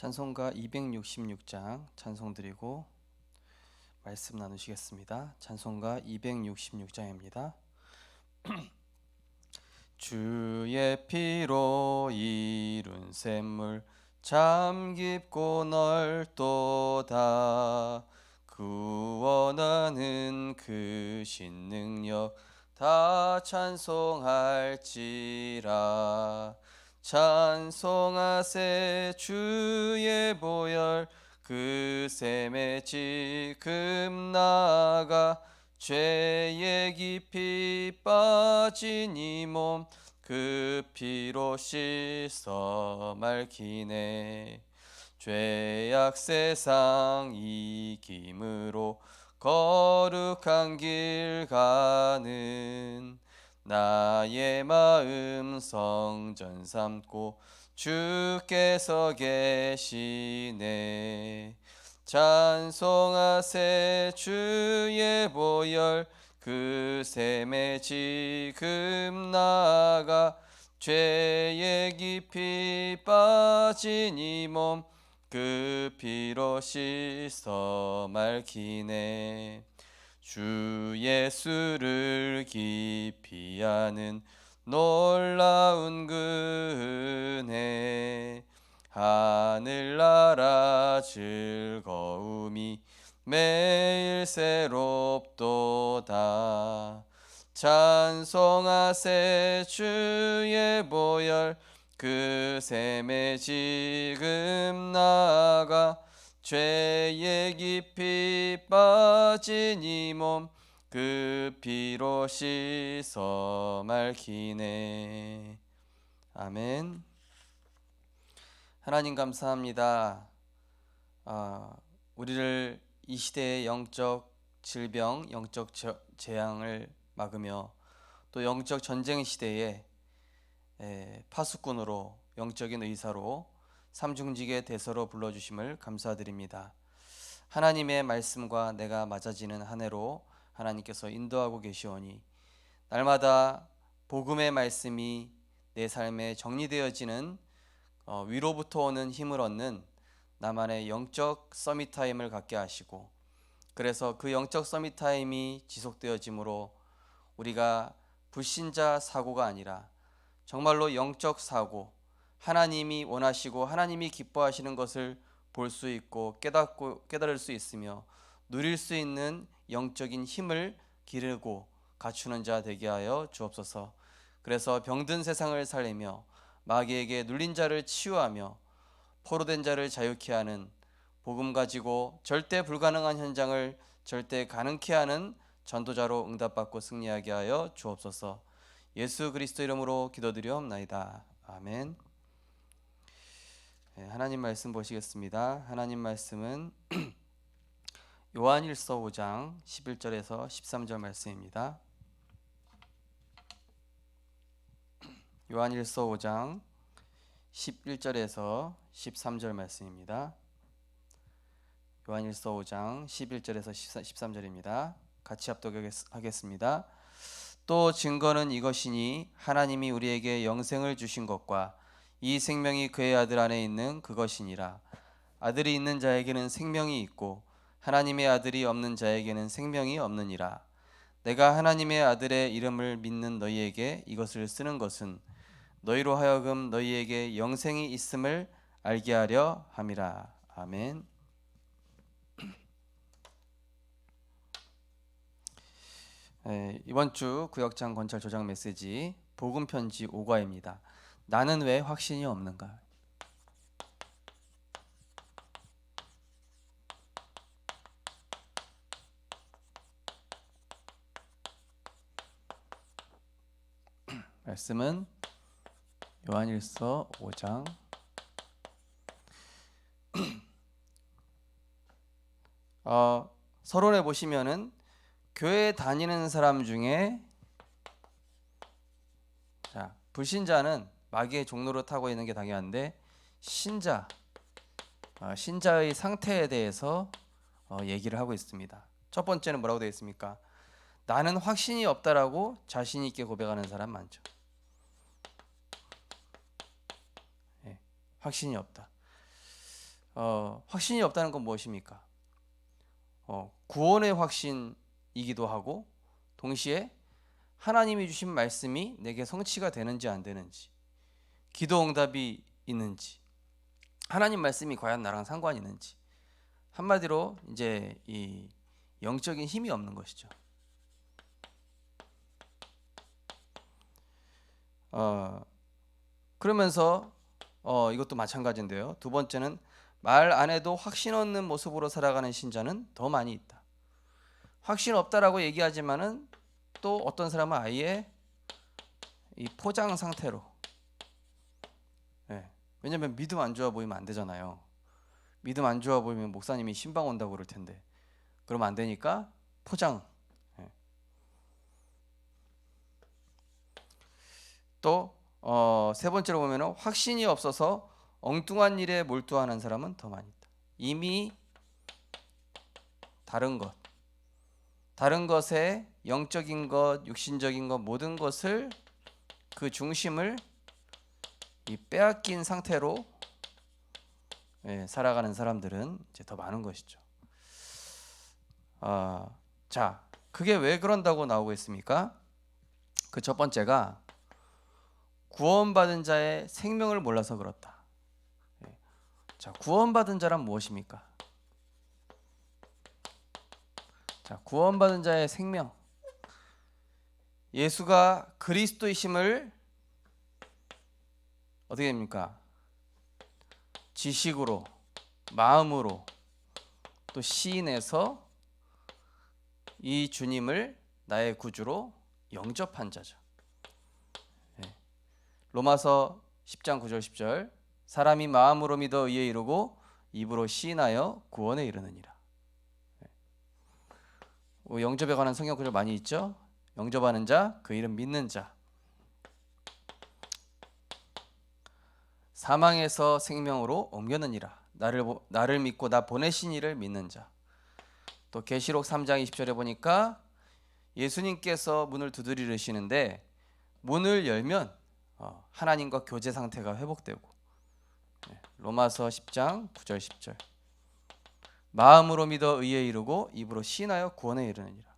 찬송가 266장 찬송 드리고 말씀 나누시겠습니다. 찬송가 266장입니다. 주의 피로 이룬 샘물 참 깊고 넓도다 구원하는 그 신 능력 다 찬송할지라 찬송하세 주의 보혈. 그 샘에 지금 나가 죄에 깊이 빠진 이 몸 그 피로 씻어 맑히네. 죄악 세상 이김으로 거룩한 길 가는 나의 마음 성전 삼고 주께서 계시네. 찬송하세 주의 보혈 그 샘에 지금 나가 죄에 깊이 빠진 이 몸 그 피로 씻어 맑히네 주 예수를 아는 놀라운 그은혜 하늘나라 즐거움이 매일 새롭도다. 찬송하세 주의 보혈 그 샘에 지금 나가 죄에 깊이 빠진 이 몸 그 피로 씻어 맑히네. 아멘. 하나님 감사합니다. 아, 우리를 이 시대의 영적 질병, 영적 저- 재앙을 막으며 또 영적 전쟁 시대에 에, 파수꾼으로 영적인 의사로 삼중직의 대서로 불러주심을 감사드립니다. 하나님의 말씀과 내가 맞아지는 한 해로 하나님께서 인도하고 계시오니 날마다 복음의 말씀이 내 삶에 정리되어지는 어, 위로부터 오는 힘을 얻는 나만의 영적 서밋 타임을 갖게 하시고 그래서 그 영적 서밋 타임이 지속되어짐으로 우리가 불신자 사고가 아니라 정말로 영적 사고 하나님이 원하시고 하나님이 기뻐하시는 것을 볼 수 있고 깨닫고 깨달을 수 있으며 누릴 수 있는 영적인 힘을 기르고 갖추는 자 되게 하여 주옵소서. 그래서 병든 세상을 살리며 마귀에게 눌린 자를 치유하며 포로된 자를 자유케 하는 복음 가지고 절대 불가능한 현장을 절대 가능케 하는 전도자로 응답받고 승리하게 하여 주옵소서. 예수 그리스도 이름으로 기도드리옵나이다. 아멘. 네, 하나님 말씀 보시겠습니다. 하나님 말씀은 요한일서 5장 11절에서 13절 말씀입니다. 요한일서 5장 11절에서 13절 말씀입니다. 요한일서 5장 11절에서 13절입니다. 같이 합독하겠습니다. 또 증거는 이것이니 하나님이 우리에게 영생을 주신 것과 이 생명이 그의 아들 안에 있는 그것이니라. 아들이 있는 자에게는 생명이 있고 하나님의 아들이 없는 자에게는 생명이 없느니라. 내가 하나님의 아들의 이름을 믿는 너희에게 이것을 쓰는 것은 너희로 하여금 너희에게 영생이 있음을 알게 하려 함이라. 아멘. 에, 이번 주 구역장 건찰 조장 메시지 복음 편지 5과입니다. 나는 왜 확신이 없는가? 말씀은 요한일서 5장 어, 서론에 보시면은 교회 다니는 사람 중에 자 불신자는 마귀의 종로를 타고 있는 게 당연한데 신자 어, 신자의 상태에 대해서 어, 얘기를 하고 있습니다. 첫 번째는 뭐라고 되어 있습니까? 나는 확신이 없다라고 자신 있게 고백하는 사람 많죠. 예, 확신이 없다. 어, 확신이 없다는 건 무엇입니까? 어, 구원의 확신이기도 하고 동시에 하나님이 주신 말씀이 내게 성취가 되는지 안 되는지 기도 응답이 있는지 하나님 말씀이 과연 나랑 상관이 있는지 한마디로 이제 이 영적인 힘이 없는 것이죠. 어, 그러면서 어, 이것도 마찬가지인데요. 두 번째는 말 안 해도 확신 없는 모습으로 살아가는 신자는 더 많이 있다. 확신 없다라고 얘기하지만은 또 어떤 사람은 아예 이 포장 상태로 예. 왜냐면 믿음 안 좋아 보이면 안 되잖아요. 믿음 안 좋아 보이면 목사님이 신방 온다고 그럴 텐데 그러면 안 되니까 포장 예. 또세 번째로 보면은 확신이 없어서 엉뚱한 일에 몰두하는 사람은 더 많이 있다. 이미 다른 것, 다른 것에 영적인 것, 육신적인 것 모든 것을 그 중심을 이 빼앗긴 상태로 예, 살아가는 사람들은 이제 더 많은 것이죠. 아, 자, 그게 왜 그런다고 나오고 있습니까? 그 첫 번째가 구원받은 자의 생명을 몰라서 그렇다. 예. 자, 구원받은 자란 무엇입니까? 자, 구원받은 자의 생명. 예수가 그리스도이심을 어떻게 됩니까? 지식으로, 마음으로 또 시인해서 이 주님을 나의 구주로 영접한 자죠. 예. 로마서 10장 9절 10절 사람이 마음으로 믿어 의에 이르고 입으로 시인하여 구원에 이르느니라. 예. 뭐 영접에 관한 성경 구절 많이 있죠? 영접하는 자, 그 이름 믿는 자. 사망에서 생명으로 옮겨느니라. 나를 보- 나를 믿고 나 보내신 이를 믿는 자. 또 계시록 3장 20절에 보니까 예수님께서 문을 두드리시는데 문을 열면 어, 하나님과 교제 상태가 회복되고 네, 로마서 10장 9절 10절 마음으로 믿어 의에 이르고 입으로 신하여 구원에 이르느니라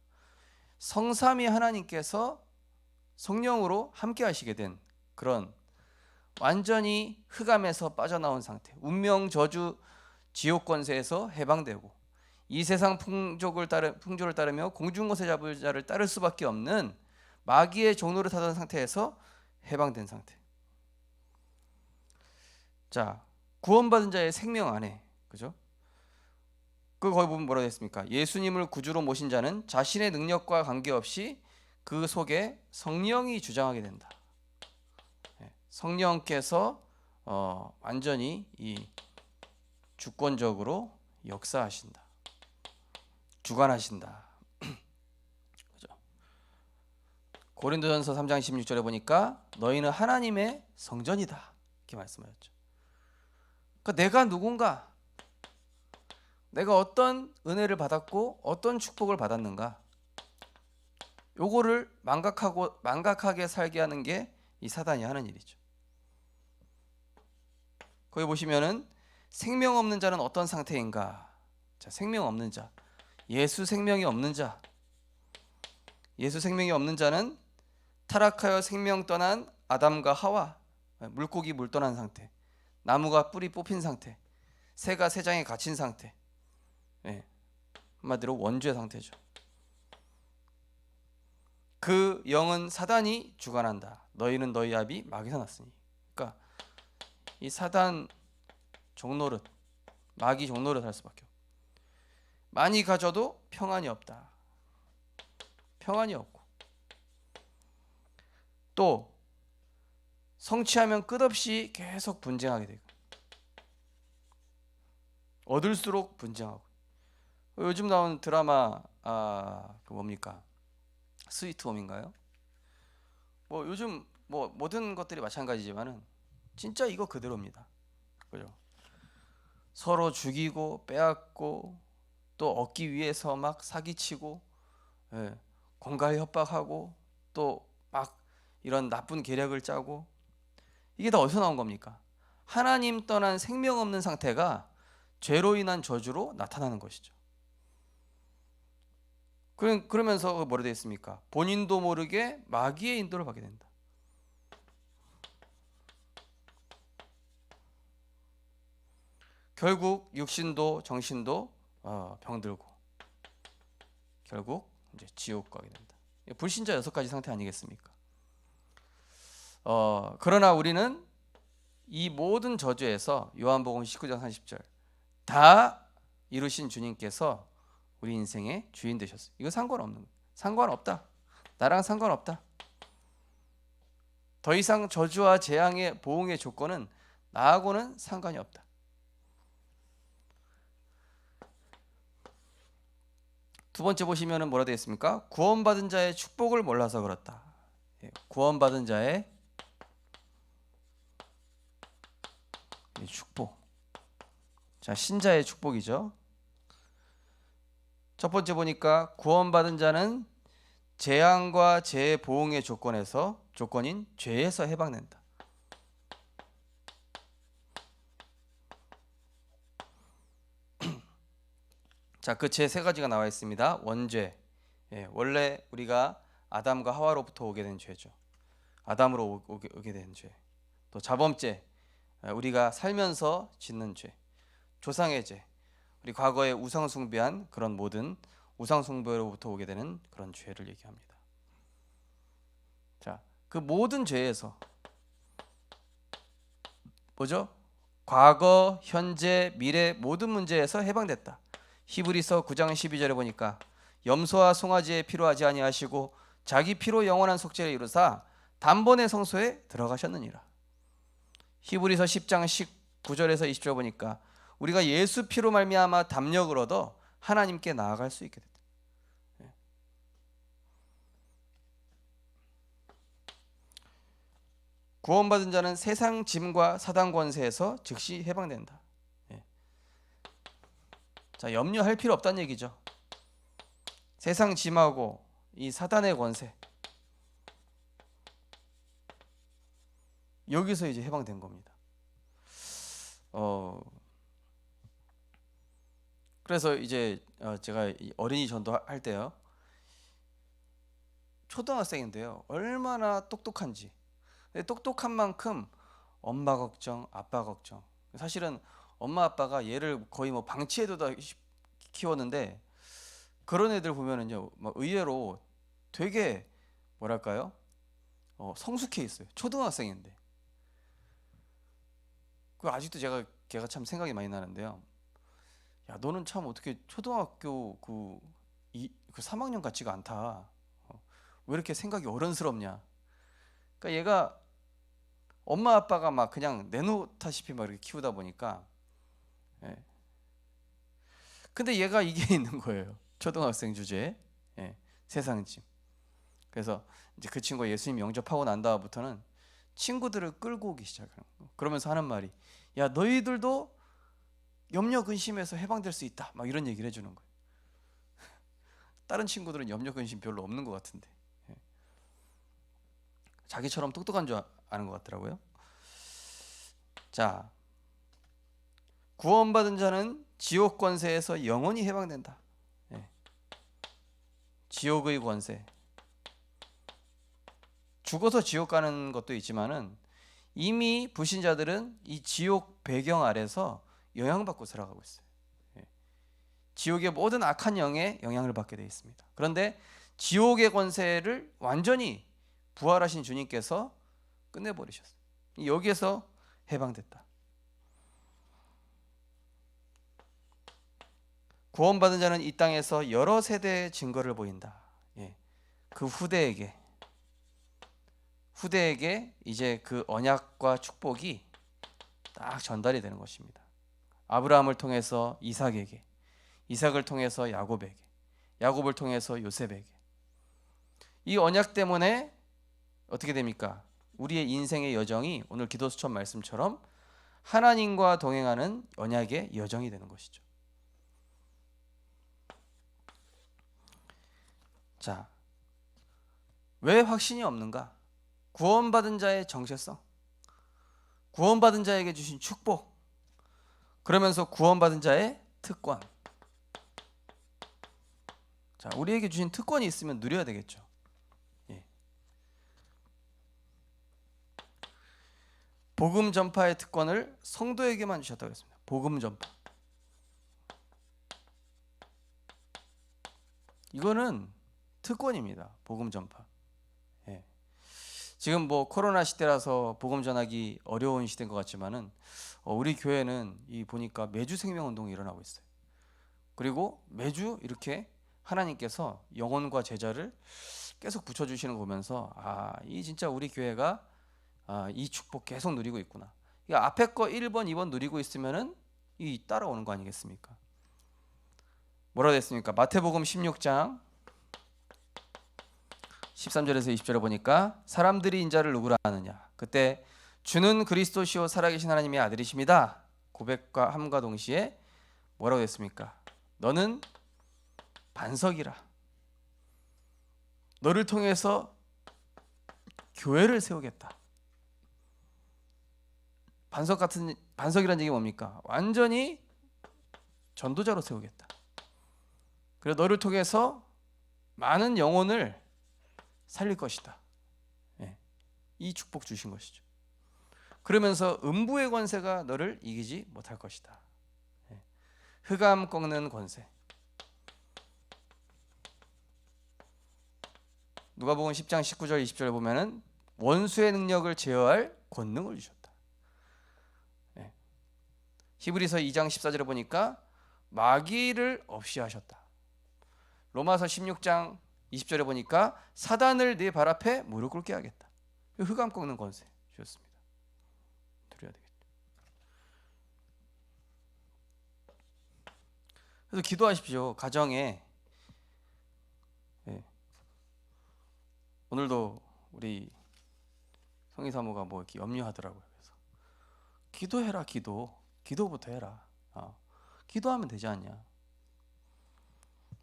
성삼위 하나님께서 성령으로 함께 하시게 된 그런 완전히 흑암에서 빠져나온 상태 운명 저주 지옥 권세에서 해방되고 이 세상 풍족을 따르 풍조를 따르며 공중것에 잡을 자를 따를 수밖에 없는 마귀의 종로를 타던 상태에서 해방된 상태. 자, 구원받은 자의 생명 안에 그죠? 그 거기 보면 뭐라고 했습니까? 예수님을 구주로 모신 자는 자신의 능력과 관계없이 그 속에 성령이 주장하게 된다. 예, 성령께서 어, 완전히 이 주권적으로 역사하신다. 주관하신다. 고린도전서 3장 16절에 보니까 너희는 하나님의 성전이다. 이렇게 말씀하셨죠. 그러니까 내가 누군가 내가 어떤 은혜를 받았고 어떤 축복을 받았는가 요거를 망각하고 망각하게 살게 하는 게 이 사단이 하는 일이죠. 거기 보시면은 생명 없는 자는 어떤 상태인가? 자, 생명 없는 자. 예수 생명이 없는 자. 예수 생명이 없는 자는 타락하여 생명 떠난 아담과 하와 물고기 물 떠난 상태. 나무가 뿌리 뽑힌 상태. 새가 새장에 갇힌 상태. 예. 한마디로 원죄 상태죠. 그 영은 사단이 주관한다. 너희는 너희 압이 마귀에서 났으니. 이 사단 종노릇, 마귀 종노릇 할 수밖에 없고. 많이 가져도 평안이 없다. 평안이 없고. 또 성취하면 끝없이 계속 분쟁하게 되고. 얻을수록 분쟁하고. 요즘 나온 드라마 아 그 뭡니까? 스위트홈인가요? 뭐 요즘 뭐 모든 것들이 마찬가지지만은 진짜 이거 그대로입니다. 그죠? 서로 죽이고 빼앗고 또 얻기 위해서 막 사기치고 예, 공갈 협박하고 또 막 이런 나쁜 계략을 짜고 이게 다 어디서 나온 겁니까? 하나님 떠난 생명 없는 상태가 죄로 인한 저주로 나타나는 것이죠. 그러- 그러면서 뭐라 되어 있습니까? 본인도 모르게 마귀의 인도를 받게 된다. 결국 육신도 정신도 어, 병들고 결국 이제 지옥 가게 된다. 불신자 여섯 가지 상태 아니겠습니까? 어, 그러나 우리는 이 모든 저주에서 요한복음 19장 30절 다 이루신 주님께서 우리 인생의 주인 되셨어요. 이거 상관없는. 상관없다. 나랑 상관없다. 더 이상 저주와 재앙의 보응의 조건은 나하고는 상관이 없다. 두 번째 보시면은 뭐라 되어 있습니까? 구원받은 자의 축복을 몰라서 그렇다. 예, 구원받은 자의 이 축복. 자, 신자의 축복이죠. 첫 번째 보니까 구원받은 자는 재앙과 재해 보응의 조건에서 조건인 죄에서 해방된다. 자, 그 죄 세 가지가 나와 있습니다. 원죄. 예, 원래 우리가 아담과 하와로부터 오게 된 죄죠. 아담으로 오- 오게, 오게 된 죄. 또 자범죄. 예, 우리가 살면서 짓는 죄. 조상의 죄. 우리 과거에 우상 숭배한 그런 모든 우상 숭배로부터 오게 되는 그런 죄를 얘기합니다. 자, 그 모든 죄에서 뭐죠? 과거, 현재, 미래 모든 문제에서 해방됐다. 히브리서 9장 12절에 보니까 염소와 송아지에 피로하지 아니하시고 자기 피로 영원한 속죄를 이루사 단번에 성소에 들어가셨느니라. 히브리서 10장 19절에서 20절 보니까 우리가 예수 피로 말미암아 담력을 얻어 하나님께 나아갈 수 있게 됐다. 예. 구원받은 자는 세상 짐과 사단 권세에서 즉시 해방된다. 예. 자 염려할 필요 없다는 얘기죠. 세상 짐하고 이 사단의 권세 여기서 이제 해방된 겁니다. 어 그래서 이제 어, 제가 이 어린이 전도 할 때요 초등학생인데요 얼마나 똑똑한지 똑똑한 만큼 엄마 걱정 아빠 걱정 사실은 엄마 아빠가 얘를 거의 뭐 방치해두다 키웠는데 그런 애들 보면은요 막 의외로 되게 뭐랄까요? 어, 성숙해 있어요. 초등학생인데. 그 아직도 제가 걔가 참 생각이 많이 나는데요. 야 너는 참 어떻게 초등학교 그, 이, 그 3학년 같지가 않다. 어, 왜 이렇게 생각이 어른스럽냐? 그러니까 얘가 엄마 아빠가 막 그냥 내놓다시피 막 이렇게 키우다 보니까 예. 근데 얘가 이게 있는 거예요 초등학생 주제에 예. 세상 짐 그래서 이제 그 친구가 예수님 영접하고 난 다음부터는 친구들을 끌고 오기 시작하는 거 그러면서 하는 말이 야 너희들도 염려 근심에서 해방될 수 있다 막 이런 얘기를 해주는 거예요 다른 친구들은 염려 근심 별로 없는 것 같은데 예. 자기처럼 똑똑한 줄 아- 아는 것 같더라고요 자 구원받은 자는 지옥 권세에서 영원히 해방된다 예. 지옥의 권세 죽어서 지옥 가는 것도 있지만은 이미 불신자들은 이 지옥 배경 아래서 영향받고 살아가고 있어요. 예. 지옥의 모든 악한 영에 영향을 받게 되어 있습니다. 그런데 지옥의 권세를 완전히 부활하신 주님께서 끝내버리셨어요. 여기에서 해방됐다. 구원받은 자는 이 땅에서 여러 세대의 증거를 보인다. 예. 그 후대에게 후대에게 이제 그 언약과 축복이 딱 전달이 되는 것입니다. 아브라함을 통해서 이삭에게, 이삭을 통해서 야곱에게, 야곱을 통해서 요셉에게. 이 언약 때문에 어떻게 됩니까? 우리의 인생의 여정이 오늘 기도 수천 말씀처럼 하나님과 동행하는 언약의 여정이 되는 것이죠. 자, 왜 확신이 없는가? 구원받은 자의 정체성, 구원받은 자에게 주신 축복, 그러면서 구원받은 자의 특권. 자, 우리에게 주신 특권이 있으면 누려야 되겠죠. 예. 복음 전파의 특권을 성도에게만 주셨다고 했습니다. 복음 전파. 이거는 특권입니다. 복음 전파. 예. 지금 뭐 코로나 시대라서 복음 전하기 어려운 시대인 것 같지만은 어, 우리 교회는 이 보니까 매주 생명 운동이 일어나고 있어요. 그리고 매주 이렇게 하나님께서 영혼과 제자를 계속 붙여 주시는 거 보면서 아, 이 진짜 우리 교회가 아, 이 축복 계속 누리고 있구나. 이 앞에 거 1번, 2번 누리고 있으면은 이 따라오는 거 아니겠습니까? 뭐라 됐습니까? 마태복음 16장 13절에서 20절에 보니까 사람들이 인자를 누구라 하느냐? 그때 주는 그리스도시요 살아계신 하나님의 아들이십니다. 고백과 함과 동시에 뭐라고 했습니까? 너는 반석이라. 너를 통해서 교회를 세우겠다. 반석 같은 반석이라는 얘기 뭡니까? 완전히 전도자로 세우겠다. 그리고 너를 통해서 많은 영혼을 살릴 것이다. 예, 이 축복 주신 것이죠. 그러면서 음부의 권세가 너를 이기지 못할 것이다. 예, 흑암 꺾는 권세. 누가복음 10장 19절 20절에 보면은 원수의 능력을 제어할 권능을 주셨다. 예. 히브리서 2장 14절에 보니까 마귀를 없이 하셨다. 로마서 16장 20절에 보니까 사단을 네 발 앞에 무릎 꿇게 하겠다. 흑암 꺾는 권세 주셨습니다. 드려야 되겠죠. 그래서 기도하십시오. 가정에 예. 오늘도 우리 성희 사모가 뭐 이렇게 염려하더라고요. 그래서 기도해라 기도. 기도부터 해라. 어. 기도하면 되지 않냐.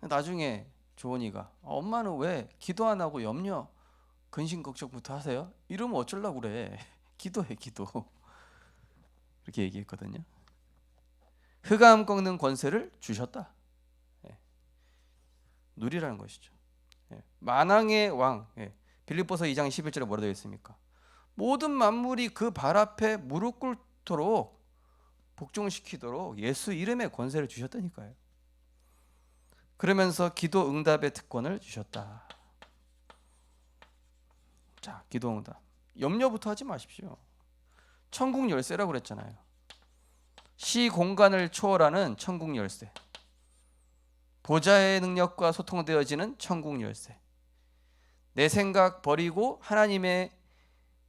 나중에 조원이가 아, 엄마는 왜 기도 안 하고 염려 근심 걱정부터 하세요? 이러면 어쩌려고 그래 기도해 기도 이렇게 얘기했거든요 흑암 꺾는 권세를 주셨다 예. 누리라는 것이죠 예. 만왕의 왕 예. 빌립보서 2장 11절에 뭐라 되어 있습니까? 모든 만물이 그 발 앞에 무릎 꿇도록 복종시키도록 예수 이름의 권세를 주셨다니까요 그러면서 기도 응답의 특권을 주셨다. 자, 기도 응답. 염려부터 하지 마십시오. 천국 열쇠라고 그랬잖아요. 시 공간을 초월하는 천국 열쇠. 보좌의 능력과 소통되어지는 천국 열쇠. 내 생각 버리고 하나님의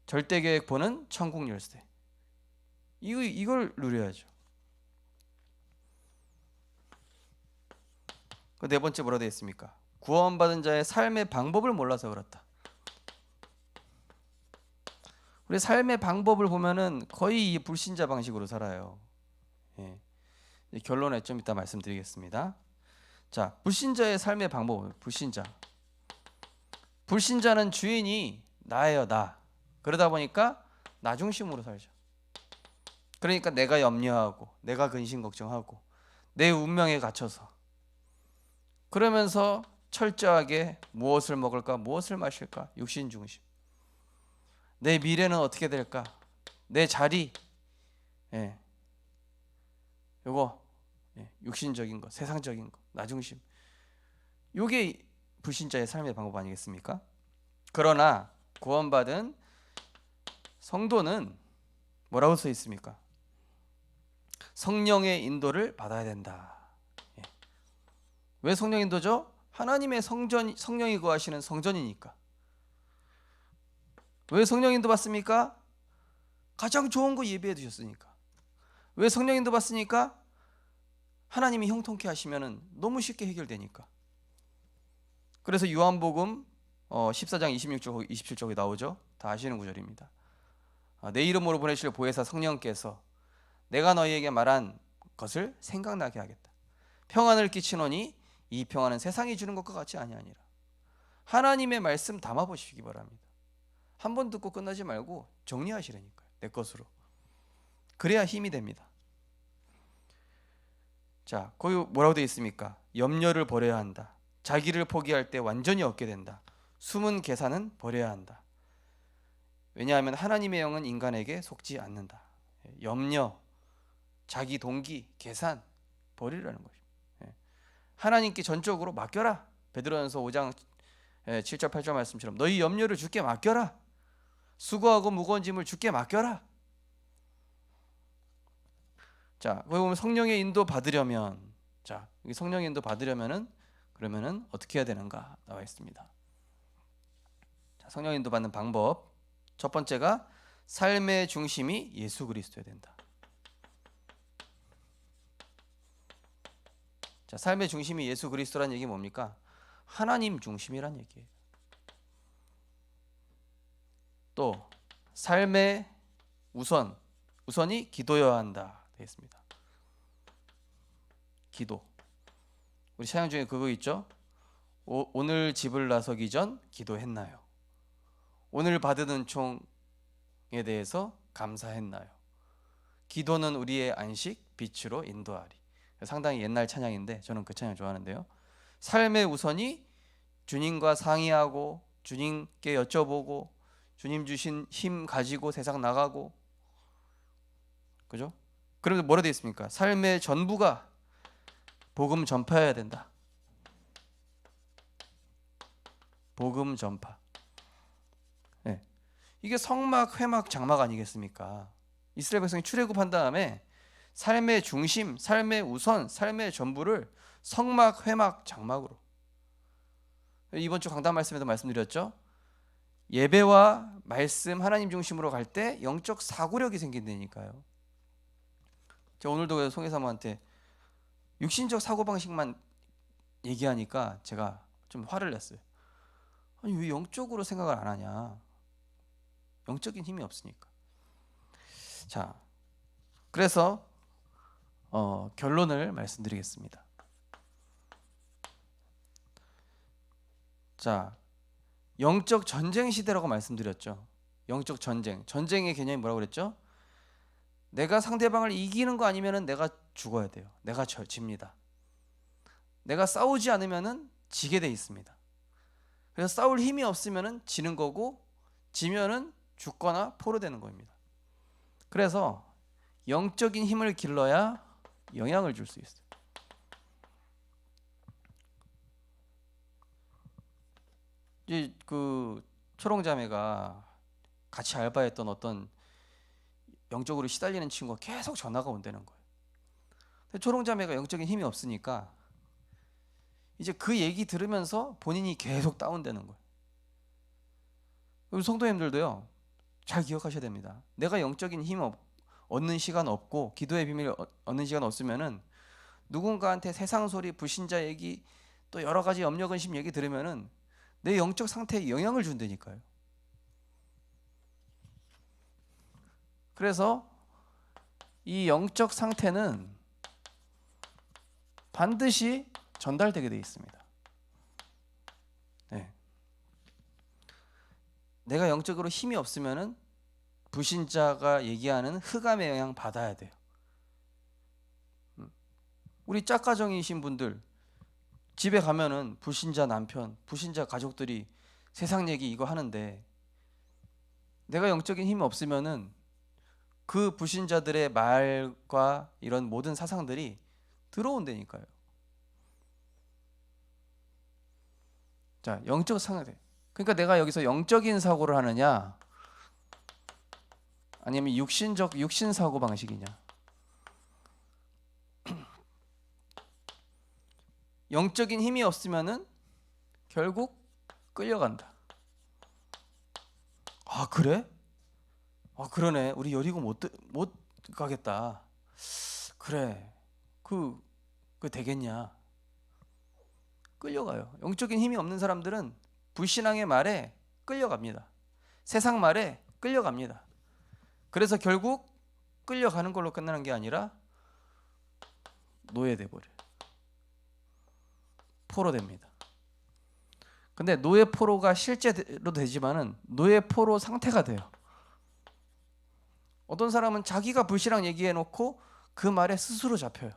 절대 계획 보는 천국 열쇠. 이거 이걸 누려야죠. 그 네 번째 뭐라 되어 있습니까? 구원받은 자의 삶의 방법을 몰라서 그렇다. 우리 삶의 방법을 보면은 거의 이 불신자 방식으로 살아요. 예. 결론에 좀 이따 말씀드리겠습니다. 자, 불신자의 삶의 방법은 불신자. 불신자는 주인이 나예요, 나. 그러다 보니까 나 중심으로 살죠. 그러니까 내가 염려하고, 내가 근심 걱정하고, 내 운명에 갇혀서 그러면서 철저하게 무엇을 먹을까, 무엇을 마실까, 육신 중심. 내 미래는 어떻게 될까? 내 자리, 예, 요거 예, 육신적인 거, 세상적인 거, 나 중심. 요게 불신자의 삶의 방법 아니겠습니까? 그러나 구원받은 성도는 뭐라고 써 있습니까? 성령의 인도를 받아야 된다. 왜 성령 인도죠? 하나님의 성전 성령이 거하시는 성전이니까. 왜 성령 인도 받습니까? 가장 좋은 거 예배해 두셨으니까. 왜 성령 인도 받습니까? 하나님이 형통케 하시면은 너무 쉽게 해결되니까. 그래서 요한복음 14장 26절 27절에 나오죠. 다 아시는 구절입니다. 아, 내 이름으로 보내실 보혜사 성령께서 내가 너희에게 말한 것을 생각나게 하겠다. 평안을 끼치노니 이 평화는 세상이 주는 것과 같이 아니하니라. 하나님의 말씀 담아 보시기 바랍니다. 한 번 듣고 끝나지 말고 정리하시라니까요. 내 것으로. 그래야 힘이 됩니다. 자, 거기 뭐라고 되어 있습니까? 염려를 버려야 한다. 자기를 포기할 때 완전히 얻게 된다. 숨은 계산은 버려야 한다. 왜냐하면 하나님의 영은 인간에게 속지 않는다. 예, 염려, 자기 동기, 계산 버리라는. 예. 하나님께 전적으로 맡겨라. 베드로전서 5장 7절 8절 말씀처럼 너희 염려를 주께 맡겨라. 수고하고 무거운 짐을 주께 맡겨라. 자, 거기 보면 성령의 인도 받으려면 자, 성령의 인도 받으려면은 그러면은 어떻게 해야 되는가 나와 있습니다. 자, 성령 인도 받는 방법. 첫 번째가 삶의 중심이 예수 그리스도야 된다. 자, 삶의 중심이 예수 그리스도란 얘기 뭡니까? 하나님 중심이란 얘기예요. 또 삶의 우선 우선이 기도여야 한다 되어 있습니다. 기도. 우리 찬양 중에 그거 있죠? 오, 오늘 집을 나서기 전 기도했나요? 오늘 받은 총에 대해서 감사했나요? 기도는 우리의 안식 빛으로 인도하리. 상당히 옛날 찬양인데 저는 그 찬양 좋아하는데요. 삶의 우선이 주님과 상의하고 주님께 여쭤보고 주님 주신 힘 가지고 세상 나가고 그죠? 그러면 뭐라 되어 있습니까? 삶의 전부가 복음 전파해야 된다. 복음 전파. 네. 이게 성막, 회막, 장막 아니겠습니까? 이스라엘 백성이 출애굽한 다음에 삶의 중심, 삶의 우선, 삶의 전부를 성막, 회막, 장막으로. 이번 주 강단 말씀에도 말씀드렸죠. 예배와 말씀 하나님 중심으로 갈 때 영적 사고력이 생긴다니까요. 제가 오늘도 송혜사모한테 육신적 사고 방식만 얘기하니까 제가 좀 화를 냈어요. 아니 왜 영적으로 생각을 안 하냐? 영적인 힘이 없으니까. 자, 그래서 어, 결론을 말씀드리겠습니다. 자, 영적 전쟁 시대라고 말씀드렸죠. 영적 전쟁. 전쟁의 개념이 뭐라고 그랬죠? 내가 상대방을 이기는 거 아니면은 내가 죽어야 돼요. 내가 져, 집니다. 내가 싸우지 않으면은 지게 돼 있습니다. 그래서 싸울 힘이 없으면은 지는 거고 지면은 죽거나 포로되는 겁니다. 그래서 영적인 힘을 길러야 영향을 줄 수 있어요. 이제 그 초롱자매가 같이 알바했던 어떤 영적으로 시달리는 친구가 계속 전화가 온다는 거예요. 초롱자매가 영적인 힘이 없으니까 이제 그 얘기 들으면서 본인이 계속 다운되는 거예요. 우리 성도님들도요. 잘 기억하셔야 됩니다. 내가 영적인 힘 없, 얻는 시간 없고 기도의 비밀을 얻- 얻는 시간 없으면은 누군가한테 세상 소리, 불신자 얘기 또 여러 가지 염려 근심 얘기 들으면은 내 영적 상태에 영향을 준다니까요. 그래서 이 영적 상태는 반드시 전달되게 되어 있습니다. 네. 내가 영적으로 힘이 없으면은 불신자가 얘기하는 흑암의 영향 받아야 돼요. 음. 우리 짝가정이신 분들 집에 가면은 불신자 남편, 불신자 가족들이 세상 얘기 이거 하는데 내가 영적인 힘이 없으면은 그 불신자들의 말과 이런 모든 사상들이 들어온다니까요. 자, 영적 상태. 그러니까 내가 여기서 영적인 사고를 하느냐 아니면 육신적 육신 사고 방식이냐? 영적인 힘이 없으면은 결국 끌려간다. 아 그래? 아 그러네. 우리 여리고 못, 드- 못 가겠다. 그래. 그, 그 되겠냐? 끌려가요. 영적인 힘이 없는 사람들은 불신앙의 말에 끌려갑니다. 세상 말에 끌려갑니다. 그래서 결국 끌려가는 걸로 끝나는 게 아니라 노예돼 버려. 포로 됩니다. 근데 노예 포로가 실제로 되지만은 노예 포로 상태가 돼요. 어떤 사람은 자기가 불신앙 얘기해 놓고 그 말에 스스로 잡혀요.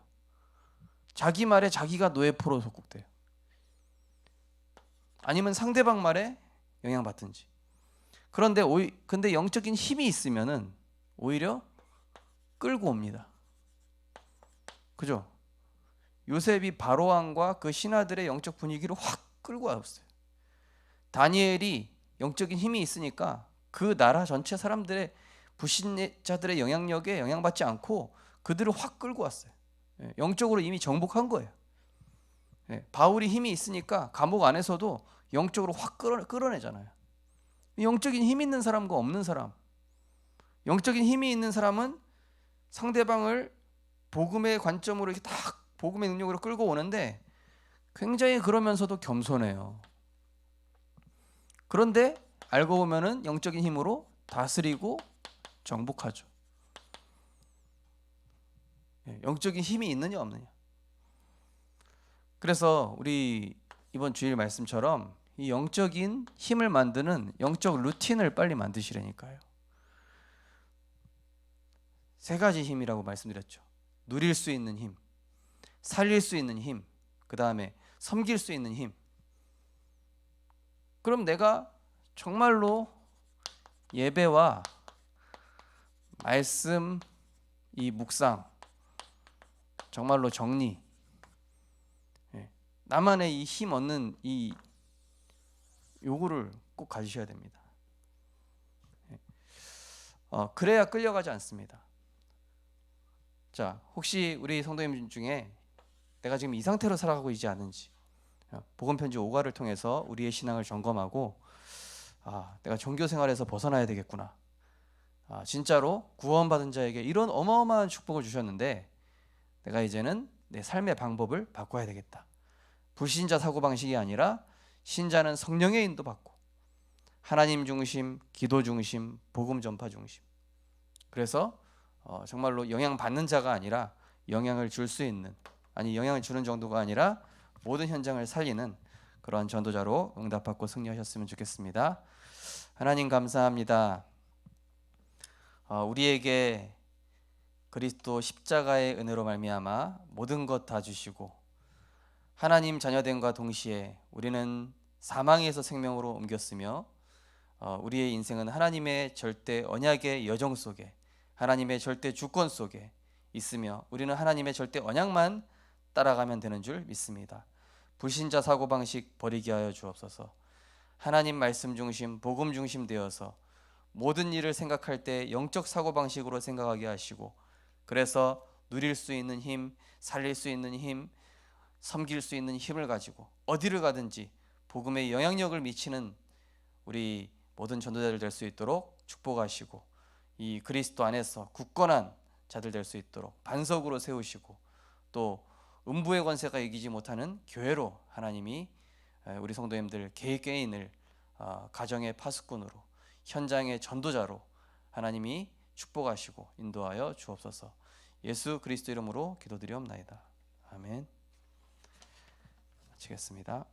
자기 말에 자기가 노예 포로 속국돼요. 아니면 상대방 말에 영향받든지. 그런데 오히, 근데 영적인 힘이 있으면은 오히려 끌고 옵니다. 그죠? 요셉이 바로 왕과 그 신하들의 영적 분위기를 확 끌고 왔어요. 다니엘이 영적인 힘이 있으니까 그 나라 전체 사람들의 불신자들의 영향력에 영향받지 않고 그들을 확 끌고 왔어요. 예, 영적으로 이미 정복한 거예요. 예, 바울이 힘이 있으니까 감옥 안에서도 영적으로 확 끌어, 끌어내잖아요. 영적인 힘 있는 사람과 없는 사람. 영적인 힘이 있는 사람은 상대방을 복음의 관점으로 이렇게 딱 복음의 능력으로 끌고 오는데 굉장히 그러면서도 겸손해요. 그런데 알고 보면은 영적인 힘으로 다스리고 정복하죠. 예, 영적인 힘이 있느냐 없느냐. 그래서 우리 이번 주일 말씀처럼 이 영적인 힘을 만드는 영적 루틴을 빨리 만드시라니까요. 세 가지 힘이라고 말씀드렸죠. 누릴 수 있는 힘, 살릴 수 있는 힘, 그 다음에 섬길 수 있는 힘. 그럼 내가 정말로 예배와 말씀, 이 묵상, 정말로 정리, 예, 나만의 이 힘 얻는 이 요거를 꼭 가지셔야 됩니다. 예. 어, 그래야 끌려가지 않습니다. 자, 혹시 우리 성도님 중에 내가 지금 이 상태로 살아가고 있지 않은지 어, 복음 편지 5가를 통해서 우리의 신앙을 점검하고 아, 내가 종교 생활에서 벗어나야 되겠구나. 아, 진짜로 구원받은 자에게 이런 어마어마한 축복을 주셨는데 내가 이제는 내 삶의 방법을 바꿔야 되겠다. 불신자 사고 방식이 아니라 신자는 성령의 인도 받고 하나님 중심, 기도 중심, 복음 전파 중심. 그래서 어, 정말로 영향 받는 자가 아니라 영향을 줄 수 있는 아니 영향을 주는 정도가 아니라 모든 현장을 살리는 그러한 전도자로 응답받고 승리하셨으면 좋겠습니다. 하나님 감사합니다. 어, 우리에게 그리스도 십자가의 은혜로 말미암아 모든 것 다 주시고 하나님 자녀됨과 동시에 우리는 사망에서 생명으로 옮겼으며 어, 우리의 인생은 하나님의 절대 언약의 여정 속에 하나님의 절대 주권 속에 있으며 우리는 하나님의 절대 언약만 따라가면 되는 줄 믿습니다. 불신자 사고 방식 버리게 하여 주옵소서. 하나님 말씀 중심, 복음 중심 되어서 모든 일을 생각할 때 영적 사고 방식으로 생각하게 하시고 그래서 누릴 수 있는 힘, 살릴 수 있는 힘, 섬길 수 있는 힘을 가지고 어디를 가든지 복음의 영향력을 미치는 우리 모든 전도자들 될 수 있도록 축복하시고 이 그리스도 안에서 굳건한 자들 될 수 있도록 반석으로 세우시고 또 음부의 권세가 이기지 못하는 교회로 하나님이 우리 성도님들 개개인을 어, 가정의 파수꾼으로 현장의 전도자로 하나님이 축복하시고 인도하여 주옵소서. 예수 그리스도 이름으로 기도드리옵나이다. 아멘. 마치겠습니다.